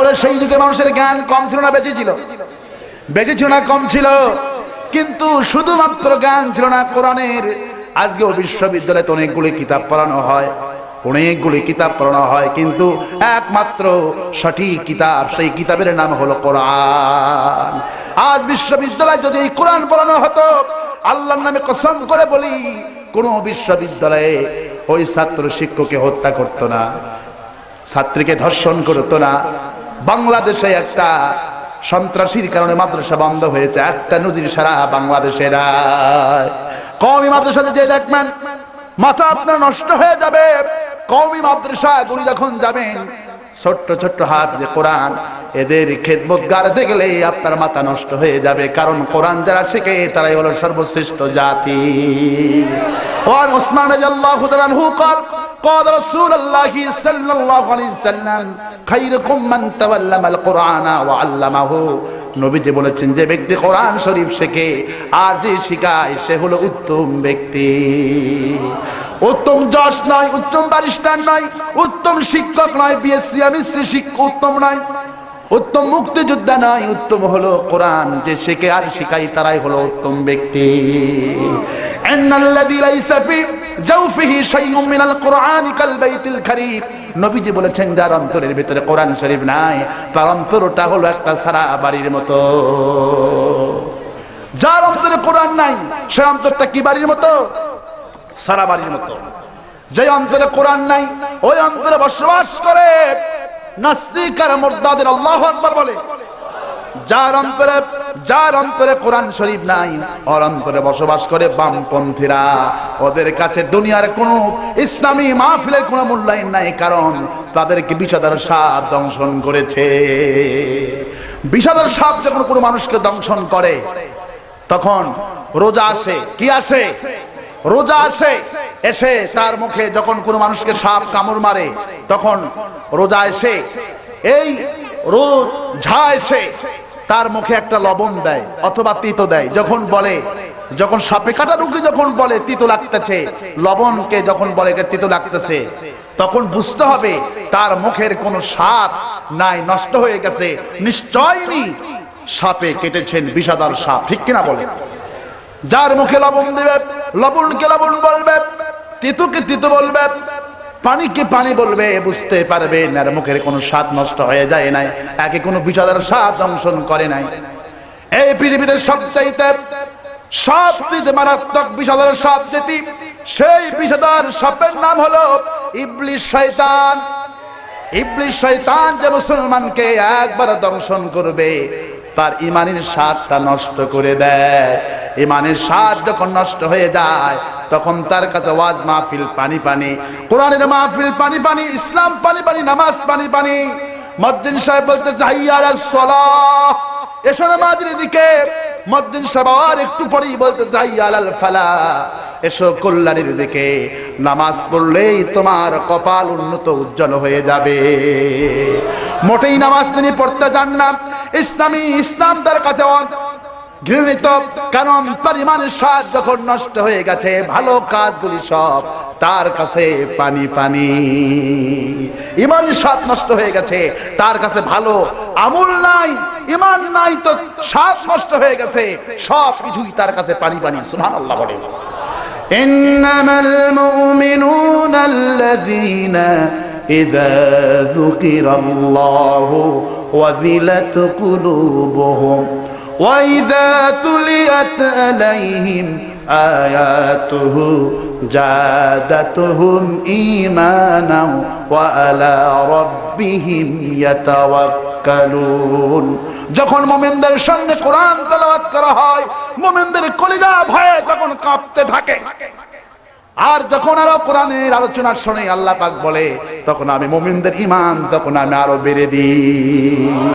তাহলে সেই যুগে মানুষের জ্ঞান কম ছিল না, বেঁচে ছিল? বেশি ছিল না, কম ছিল। কিন্তু শুধুমাত্র জ্ঞান ছিল না, কোরআনের। আজকেও বিশ্ববিদ্যালয়ে অনেকগুলি কিতাব পড়ানো হয়, অনেকগুলি কিতাব পড়ানো হয়, কিন্তু একমাত্র সঠিক কিতাব, সেই কিতাবের নাম হলো কোরআন। আজ বিশ্ববিদ্যালয়ে যদি এই কোরআন পড়ানো হতো, আল্লাহর নামে কসম করে বলি, কোন বিশ্ববিদ্যালয়ে ওই ছাত্র শিক্ষককে হত্যা করতো না, ছাত্রীকে ধর্ষণ করতো না বাংলাদেশে একটা সন্ত্রাসীর কারণে মাদ্রাসা বন্ধ হয়েছে। একটা নদীর সারা বাংলাদেশের কমই মাদ্রাসা যে দেখবেন, মাথা আপনার নষ্ট হয়ে যাবে। কমই মাদ্রাসা গুলি যখন যাবেন, ছোট্ট ছোট্ট হাত যে কোরআন, এদের খেদমত গাড়তে গেলে আপনার মাথা নষ্ট হয়ে যাবে। কারণ কোরআন যারা শেখে, তারাই হলো সর্বশ্রেষ্ঠ জাতি। ওসমান قال قال رسول الله صلى الله عليه وسلم خيركم من تعلم القرآن وعلمه নবীজি বলেছেন যে ব্যক্তি কোরআন শরীফ শেখে আর যে শিখায় সে হলো উত্তম ব্যক্তি উত্তম জজ নয় উত্তম ব্যারিস্টার নয় উত্তম শিক্ষক নয় বিএসসি এমএসসি শিক্ষক উত্তম নয় উত্তম মুক্তিযোদ্ধা নয় উত্তম হলো কোরআন যে শেখে আর শিখাই তারাই হলো উত্তম ব্যক্তি জাউফিহি শাইউম মিনাল কোরআনি কাল বাইতুল খারিফ নবীজি বলেছেন, যার অন্তরের ভিতরে কোরআন শরীফ নাই, তার অন্তরটা হলো একটা সারা বাড়ির মতো। যার অন্তরে কোরআন নাই, সে অন্তরটা কি বাড়ির মতো? সারা বাড়ির মতো। যে অন্তরে কোরআন নাই, ওই অন্তরে বসবাস করে। নাস্তিক আর মুরতাদের আল্লাহু আকবার বলে। যার অন্তরে যার অন্তরে কোরআন শরীফ নাই, ওর অন্তরে বসবাস করে বামপন্থীরা। ওদের কাছে দুনিয়ার কোনো ইসলামী মাহফিলের কোনো মূল্যায়ন নাই, কারণ তাদেরকে বিষাদার সাপ দংশন করেছে। বিষাদার সাপ যখন কোনো মানুষকে দংশন করে, তখন রোজা আসে। কি আসে? রোজা আসে। এসে তার মুখে যখন কোনো মানুষকে সাপ কামড় মারে, তখন রোজা এসে। এই রোজা এসে। তার মুখে একটা লবণ দেয় অথবা তিতো দেয়। যখন বলে, যখন সাপে কাটা রুগী যখন বলে তিতো লাগতেছে, লবণকে যখন বলে তিতো লাগতেছে, তখন বুঝতে হবে তার মুখের কোনো স্বাদ নাই, নষ্ট হয়ে গেছে। নিশ্চয়ই সাপে কেটেছেন বিষাদার সাপ, ঠিক কিনা বলে? যার মুখে লবণ দেবে, লবণকে লবণ বলবে, তিতুকে তিতু বলবে পানিকে পানি বলবে, বুঝতে পারবে আর মুখের কোনো স্বাদ নষ্ট হয়ে যায় নাই, একে কোনো বিষাদার স্বাদ দংশন করে নাই। এই পৃথিবীতে সবচাইতে সবচেয়ে মারাত্মক বিষাদার সাপ যেটি, সেই বিষাদার সাপের নাম হলো ইবলিশ শয়তান। ইবলিশ শয়তান যে মুসলমানকে একবার দংশন করবে, তার ইমানের স্বাদটা নষ্ট করে দেয়। ইমানের স্বাদ যখন নষ্ট হয়ে যায় তখন তার কাছে ওয়াজ মাহফিল, পানি পানি। কোরআনের মাহফিল, পানি পানি, ইসলাম, পানি পানি, নামাজ, পানি পানি। মজ্জিন সাহেব বলতে চাহিয়ার সলাহ। দিকে। মজ্জিন সাহেব আর একটু পরেই বলতে আল ফালা। এসো দিকে। নামাজ পড়লেই তোমার কপাল উন্নত, উজ্জ্বল হয়ে যাবে। মোটেই নামাজ তিনি পড়তে যান না। ইসলামী ইসলাম তার কাছে ঘৃণিত কারণ তার ইমানের স্বাদ যখন নষ্ট হয়ে গেছে ভালো কাজগুলি সব তার কাছে পানি পানি ইমানের স্বাদ নষ্ট হয়ে গেছে তার কাছে ভালো আমল নাই ইমান নাই তো স্বাদ নষ্ট হয়ে গেছে সব কিছুই তার কাছে পানি পানি সুবহানাল্লাহ বলে إنما المؤمنون الذين إذا ذكر الله وذلت قلوبهم وإذا تليت عليهم آياته زادتهم إيمانا وعلى ربهم يتوكلون যখন মোমেনদের সামনে কোরআন তেলাওয়াত করা হয় মোমেনদের কলিজা ভয়ে তখন কাঁপতে থাকে আর যখন আরো কোরআনের আলোচনা শুনে আল্লাহ পাক বলে তখন আমি মোমিনদের ইমান তখন আমি আরো বেড়ে দিই